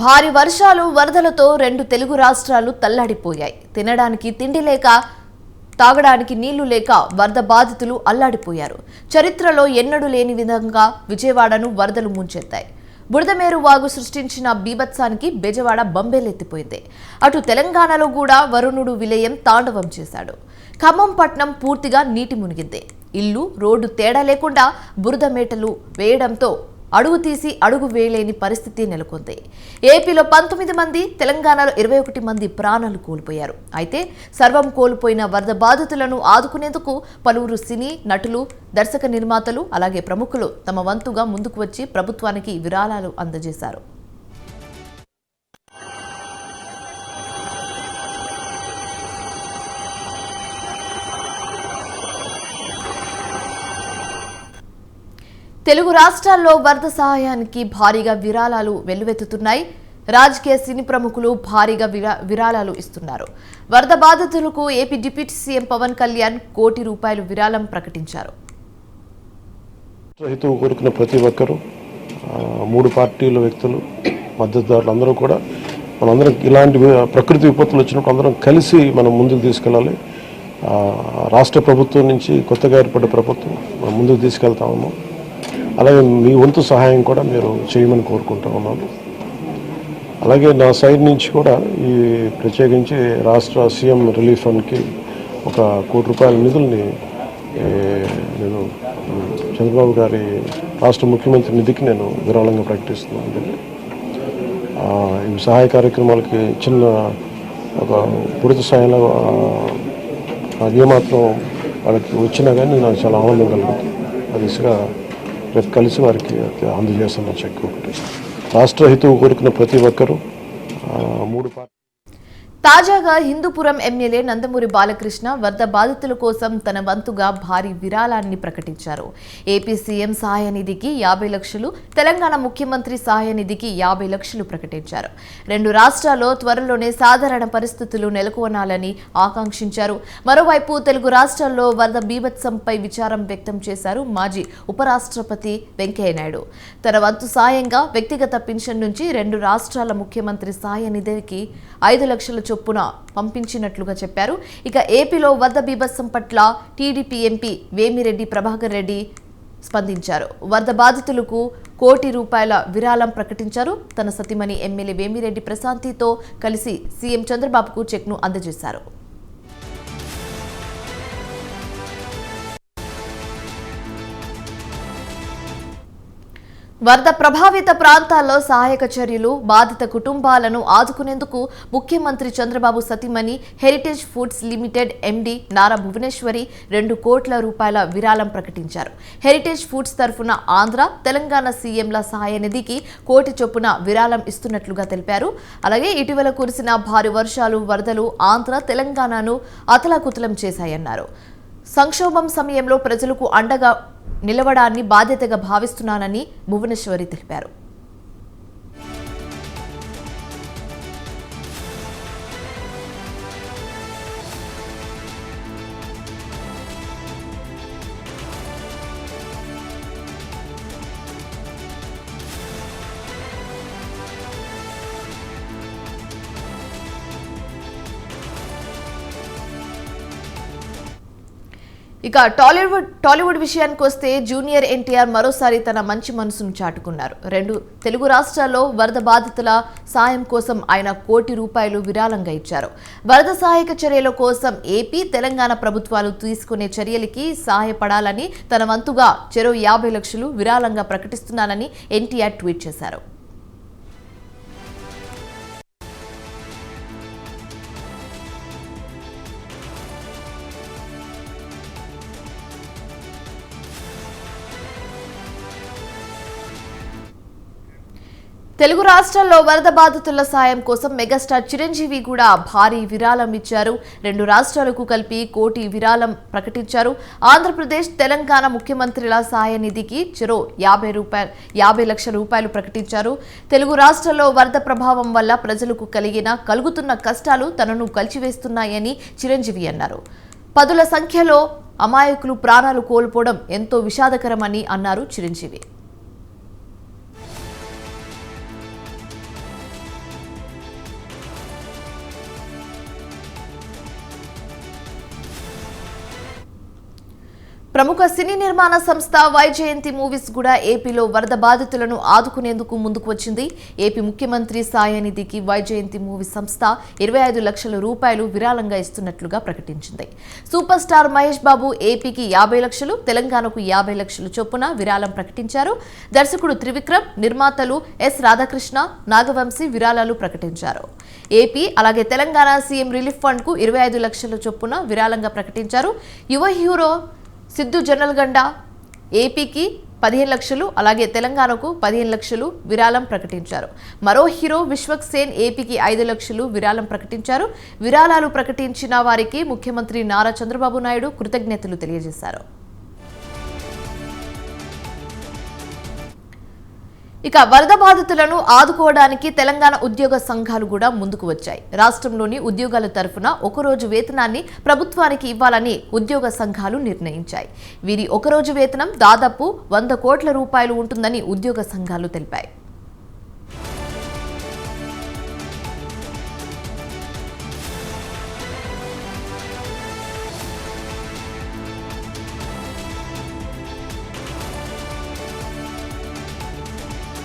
భారీ వర్షాలు వరదలతో రెండు తెలుగు రాష్ట్రాలు తల్లాడిపోయాయి. తినడానికి తిండి లేక తాగడానికి నీళ్ళు లేక వరద బాధితులు అల్లాడిపోయారు. చరిత్రలో ఎన్నడూ లేని విధంగా విజయవాడను వరదలు ముంచెత్తాయి. బురదమేరు వాగు సృష్టించిన బీభత్సానికి బెజవాడ బంబేలెత్తిపోయింది. అటు తెలంగాణలో కూడా వరుణుడు విలయం తాండవం చేశాడు. ఖమ్మం పట్నం పూర్తిగా నీటి మునిగింది. ఇల్లు రోడ్డు తేడా లేకుండా బురద మేటలు వేయడంతో అడుగు తీసి అడుగు వేయలేని పరిస్థితి నెలకొంది. ఏపీలో పంతొమ్మిది మంది తెలంగాణలో ఇరవై ఒకటి మంది ప్రాణాలు కోల్పోయారు. అయితే సర్వం కోల్పోయిన వరద బాధితులను ఆదుకునేందుకు పలువురు సినీ నటులు దర్శక నిర్మాతలు అలాగే ప్రముఖులు తమ వంతుగా ముందుకు వచ్చి ప్రభుత్వానికి విరాళాలు అందజేశారు. తెలుగు రాష్ట్రాల్లో వరద సహాయానికి భారీగా విరాళాలు వెల్లువెత్తుతున్నాయి. రాజకీయ సినీ ప్రముఖులు భారీగా విరా- విరాళాలు ఇస్తున్నారు. వరద బాధితులకు AP deputy CM Pawan Kalyan కోటి రూపాయలు విరాళం ప్రకటించారు. హితవు కోరుకున్న ప్రతి ఒక్కరూ మూడు పార్టీల వ్యక్తులు మద్దతుదారులు అందరూ కూడా మనందరం ఇలాంటి ప్రకృతి విపత్తులు వచ్చినప్పుడు అందరం కలిసి మనం ముందుకు తీసుకెళ్ళాలి. రాష్ట్ర ప్రభుత్వం నుంచి కొత్తగా ఏర్పడ్డ ప్రభుత్వం మనం ముందుకు తీసుకెళ్తాము అలాగే మీ వంతు సహాయం కూడా మీరు చేయమని కోరుకుంటూ ఉన్నాను అలాగే నా సైడ్ నుంచి కూడా ఈ ప్రత్యేకించి రాష్ట్ర సీఎం రిలీఫ్ ఫండ్కి ఒక కోటి రూపాయల నిధుల్ని నేను చంద్రబాబు గారి రాష్ట్ర ముఖ్యమంత్రి నిధికి నేను విరాళంగా ప్రకటిస్తున్నాను దీన్ని. ఈ సహాయ కార్యక్రమాలకి చిన్న ఒక పూర్తి స్థాయిలో ఏమాత్రం వాళ్ళకి వచ్చినా కానీ నాకు చాలా ఆనందం కలుగుతుంది అది ఇసుగా రేపు కలిసి వారికి అందజేస్తున్న చెక్ ఒకటి రాష్ట్ర హితవు కోరుకున్న ప్రతి ఒక్కరూ మూడు పార్టీ తాజాగా హిందూపురం ఎమ్మెల్యే నందమూరి బాలకృష్ణ వరద బాధితుల కోసం తన వంతుగా భారీ విరాళాన్ని ప్రకటించారు. ఏపీ సీఎం సహాయ నిధికి యాభై లక్షలు తెలంగాణ ముఖ్యమంత్రి సహాయ నిధికి యాభై లక్షలు ప్రకటించారు. రెండు రాష్ట్రాల్లో త్వరలోనే సాధారణ పరిస్థితులు నెలకొనాలని ఆకాంక్షించారు. మరోవైపు తెలుగు రాష్ట్రాల్లో వరద బీభత్సంపై విచారం వ్యక్తం చేశారు మాజీ ఉపరాష్ట్రపతి వెంకయ్యనాయుడు. తన వంతు సాయంగా వ్యక్తిగత పింఛన్ నుంచి రెండు రాష్ట్రాల ముఖ్యమంత్రి సాయ నిధికి ఐదు లక్షల చొప్పున పంపించినట్లుగా చెప్పారు. ఇక ఏపీలో వరద బీభత్సం పట్ల టీడీపీ ఎంపీ వేమిరెడ్డి ప్రభాకర్ రెడ్డి స్పందించారు. వరద బాధితులకు కోటి రూపాయల విరాళం ప్రకటించారు. తన సతీమణి ఎమ్మెల్యే వేమిరెడ్డి ప్రశాంతితో కలిసి సీఎం చంద్రబాబుకు చెక్ను అందజేశారు. వరద ప్రభావిత ప్రాంతాల్లో సహాయక చర్యలు బాధిత కుటుంబాలను ఆదుకునేందుకు ముఖ్యమంత్రి చంద్రబాబు సతీమణి Heritage Foods Limited MD Nara Bhuvaneswari రెండు కోట్ల రూపాయల విరాళం ప్రకటించారు. హెరిటేజ్ ఫుడ్స్ తరఫున ఆంధ్ర తెలంగాణ సీఎంల సహాయ నిధికి కోటి చొప్పున విరాళం ఇస్తున్నట్లుగా తెలిపారు. అలాగే ఇటీవల కురిసిన భారీ వర్షాలు వరదలు ఆంధ్ర తెలంగాణను అతలాకుతలం చేశాయన్నారు. సంక్షోభం సమయంలో ప్రజలకు అండగా నిలవడాన్ని బాధ్యతగా భావిస్తున్నానని భువనేశ్వరి తెలిపారు. ఇక టాలీవుడ్ టాలీవుడ్ విషయానికి వస్తే జూనియర్ ఎన్టీఆర్ మరోసారి తన మంచి మనసును చాటుకున్నారు. రెండు తెలుగు రాష్ట్రాల్లో వరద బాధితుల సాయం కోసం ఆయన కోటి రూపాయలు విరాళంగా ఇచ్చారు. వరద సహాయక చర్యల కోసం ఏపీ తెలంగాణ ప్రభుత్వాలు తీసుకునే చర్యలకి సహాయపడాలని తన వంతుగా చెరో యాభై లక్షలు విరాళంగా ప్రకటిస్తున్నానని ఎన్టీఆర్ ట్వీట్ చేశారు. తెలుగు రాష్ట్రాల్లో వరద బాధితుల సాయం కోసం మెగాస్టార్ చిరంజీవి కూడా భారీ విరాళం ఇచ్చారు. రెండు రాష్ట్రాలకు కలిపి కోటి విరాళం ప్రకటించారు. ఆంధ్రప్రదేశ్ తెలంగాణ ముఖ్యమంత్రుల సాయ నిధికి చెరో యాభై రూపాయలు యాభై లక్షల రూపాయలు ప్రకటించారు. తెలుగు రాష్ట్రాల్లో వరద ప్రభావం వల్ల ప్రజలకు కలిగిన కలుగుతున్న కష్టాలు తనను కలిచివేస్తున్నాయని చిరంజీవి అన్నారు. పదుల సంఖ్యలో అమాయకులు ప్రాణాలు కోల్పోవడం ఎంతో విషాదకరమని అన్నారు చిరంజీవి. ప్రముఖ సినీ నిర్మాణ సంస్థ వైజయంతి మూవీస్ కూడా ఏపీలో వరద బాధితులను ఆదుకునేందుకు ముందుకు వచ్చింది. ఏపీ ముఖ్యమంత్రి సాయనిధికి వైజయంతి మూవీ సంస్థ ఇరవై ఐదు లక్షల రూపాయలు విరాళంగా ఇస్తున్నట్లుగా ప్రకటించింది. సూపర్ స్టార్ మహేష్ బాబు ఏపీకి యాభై లక్షలు తెలంగాణకు యాభై లక్షలు చొప్పున విరాళం ప్రకటించారు. దర్శకుడు త్రివిక్రమ్ నిర్మాతలు ఎస్ రాధాకృష్ణ నాగవంశీ విరాళాలు ప్రకటించారు. ఏపీ అలాగే తెలంగాణ సీఎం రిలీఫ్ ఫండ్కు ఇరవై ఐదు లక్షల చొప్పున విరాళంగా ప్రకటించారు. యువ హీరో సిద్ధు జనల్గండ ఏపీకి పదిహేను లక్షలు అలాగే తెలంగాణకు పదిహేను లక్షలు విరాళం ప్రకటించారు. మరో హీరో విశ్వక్ సేన్ ఏపీకి ఐదు లక్షలు విరాళం ప్రకటించారు. విరాళాలు ప్రకటించిన వారికి ముఖ్యమంత్రి నారా చంద్రబాబు నాయుడు కృతజ్ఞతలు తెలియజేశారు. ఇక వరద బాధితులను ఆదుకోవడానికి తెలంగాణ ఉద్యోగ సంఘాలు కూడా ముందుకు వచ్చాయి. రాష్ట్రంలోని ఉద్యోగాల తరఫున ఒకరోజు వేతనాన్ని ప్రభుత్వానికి ఇవ్వాలని ఉద్యోగ సంఘాలు నిర్ణయించాయి. వీరి ఒకరోజు వేతనం దాదాపు వంద కోట్ల రూపాయలు ఉంటుందని ఉద్యోగ సంఘాలు తెలిపాయి.